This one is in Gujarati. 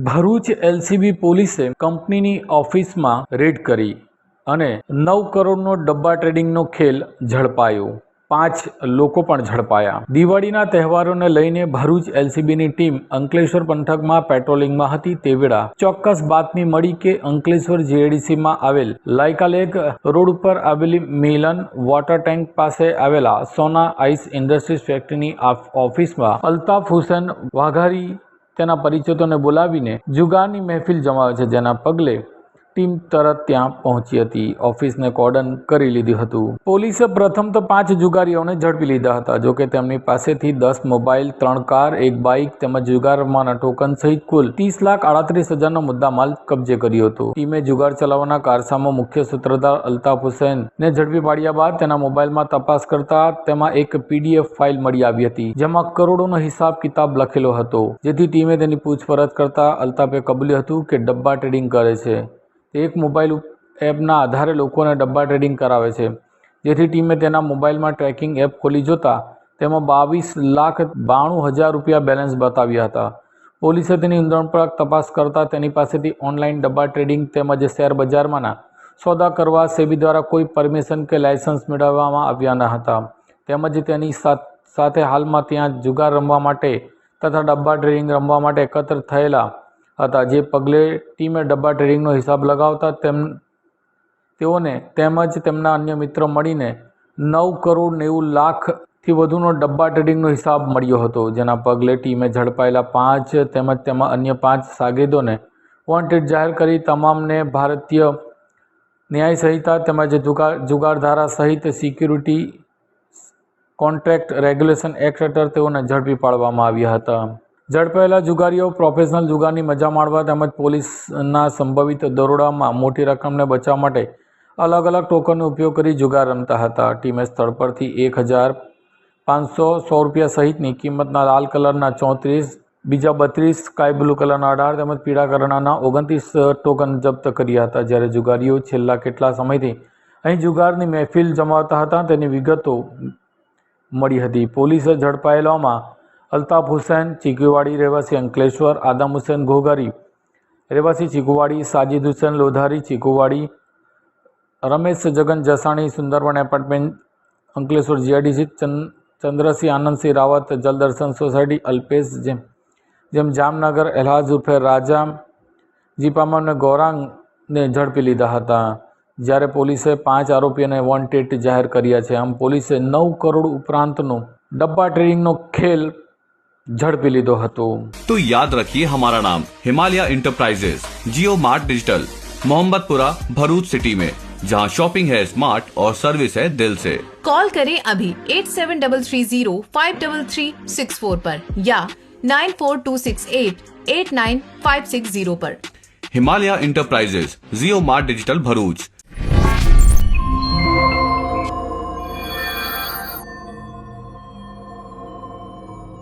ભરૂચ એલસીબી પોલીસે કંપનીની ઓફિસમાં રેડ કરી અને નવ કરોડનો ડબ્બા ટ્રેડિંગનો ખેલ ઝડપાયો. પાંચ લોકો પણ ઝડપાયા. દિવાળીના તહેવારોને લઈને ભરૂચ એલસીબીની ટીમ અંકલેશ્વર પંથકમાં પેટ્રોલિંગમાં હતી તે વેળા ચોક્કસ બાતમી મળી કે અંકલેશ્વર જીએડીસીમાં આવેલ લાયકાલેક રોડ ઉપર આવેલી મિલન વોટર ટેન્ક પાસે આવેલા સોના આઈસ ઇન્ડસ્ટ્રીઝ ફેક્ટરીની ઓફિસમાં અલ્તાફ હુસેન વાઘારી તેના પરિચિતોને બોલાવીને જુગારની મહેફિલ જમાવે છે જેના પગલે ટીમ તરત ત્યાં પહોંચી હતી. ઓફિસને કોર્ડન કરી લીધું હતું. પોલીસે પ્રથમ તો પાંચ જુગારીઓને ઝડપી લીધા હતા. જોકે તેમની પાસેથી દસ મોબાઈલ, ત્રણ કાર, એક બાઇક તેમજ જુગારમાંના ટોકન સહિત કુલ ત્રીસ લાખ આડત્રીસ હજારનો મુદ્દામાલ કબજે કર્યો હતો. ટીમે જુગાર ચલાવવાના કારસામાં મુખ્ય સૂત્રધાર અલ્તાફ હુસેનને ઝડપી પાડ્યા બાદ તેના મોબાઈલમાં તપાસ કરતા તેમાં એક પીડીએફ ફાઇલ મળી આવી હતી, જેમાં કરોડોનો હિસાબ કિતાબ લખેલો હતો. જેથી ટીમે તેની પૂછપરછ કરતા અલ્તાફે કબૂલ્યું હતું કે ડબ્બા ટ્રેડિંગ કરે છે. એક મોબાઈલ એપના આધારે લોકોને ડબ્બા ટ્રેડિંગ કરાવે છે. જેથી ટીમે તેના મોબાઈલમાં ટ્રેકિંગ એપ ખોલી જોતા તેમાં બાવીસ લાખ બાણું હજાર રૂપિયા બેલેન્સ બતાવ્યા હતા. પોલીસે તેની ઊંધણપૂર્વક તપાસ કરતા તેની પાસેથી ઓનલાઈન ડબ્બા ટ્રેડિંગ તેમજ શેર બજારમાંના સોદા કરવા સેબી દ્વારા કોઈ પરમિશન કે લાયસન્સ મેળવવામાં આવ્યા ન હતા. તેમજ તેની સાથ- હાલમાં ત્યાં જુગાર રમવા માટે તથા ડબ્બા ટ્રેડિંગ રમવા માટે એકત્ર થયેલા હતા. જે પગલે ટીમે ડબ્બા ટ્રેડિંગનો હિસાબ લગાવતા તેમ, તેઓને તેમજ તેમના અન્ય મિત્રો મળીને નવ કરોડ નેવું લાખથી વધુનો ડબ્બા ટ્રેડિંગનો હિસાબ મળ્યો હતો. જેના પગલે ટીમે ઝડપાયેલા પાંચ તેમજ તેમાં અન્ય પાંચ સાગેદોને વોન્ટેડ જાહેર કરી તમામને ભારતીય ન્યાય સંહિતા તેમજ જુગાર જુગારધારા સહિત સિક્યુરિટી કોન્ટ્રાક્ટ રેગ્યુલેશન એક્ટ હેઠળ તેઓને ઝડપી પાડવામાં આવ્યા હતા. ઝડપાયેલા જુગારીઓ પ્રોફેશનલ જુગારની મજા માણવા તેમજ પોલીસના સંભવિત દરોડામાં મોટી રકમને બચાવવા માટે અલગ અલગ ટોકનનો ઉપયોગ કરી જુગાર રમતા હતા. ટીમે સ્થળ પરથી એક હજાર પાંચસો સો રૂપિયા સહિતની કિંમતના લાલ કલરના ચોત્રીસ, બીજા બત્રીસ, સ્કાય બ્લુ કલરના અઢાર તેમજ પીળા કલરના ઓગણત્રીસ ટોકન જપ્ત કર્યા હતા. જ્યારે જુગારીઓ છેલ્લા કેટલા સમયથી અહીં જુગારની મહેફિલ જમાવતા હતા તેની વિગતો મળી હતી. પોલીસે ઝડપાયેલામાં અલ્તાફ હુસૈન ચીકુવાડી રહેવાસી અંકલેશ્વર, આદમ હુસેન ઘોઘારી. રહેવાસી Chikuwadi Sajid Hussain Lodhari Chikuwadi Ramesh Jagan Jasani, Sundarvan apartment, Ankleshwar GIDC Chandrasinh Anandsinh Rawat, Jaldarshan society, Alpesh જેમ જેમ જામનગર, એલહાજ ઉર્ફે રાજા જીપામા અને ગૌરાંગને ઝડપી લીધા હતા. જ્યારે પોલીસે પાંચ આરોપીઓને વોન્ટેડ જાહેર કર્યા છે. આમ પોલીસે નવ કરોડ ઉપરાંતનો ડબ્બા ટ્રેડિંગનો ખેલ ઝડપી લીધો હતો तो याद रखिए हमारा नाम Himalaya enterprises Jio mart digital Mohammadpura Bharuch city में जहां शॉपिंग है स्मार्ट और सर्विस है दिल से कॉल करें अभी eight seven double three zero five double three six four पर या nine four two six eight eight nine five six zero पर Himalaya enterprises Jio mart digital Bharuch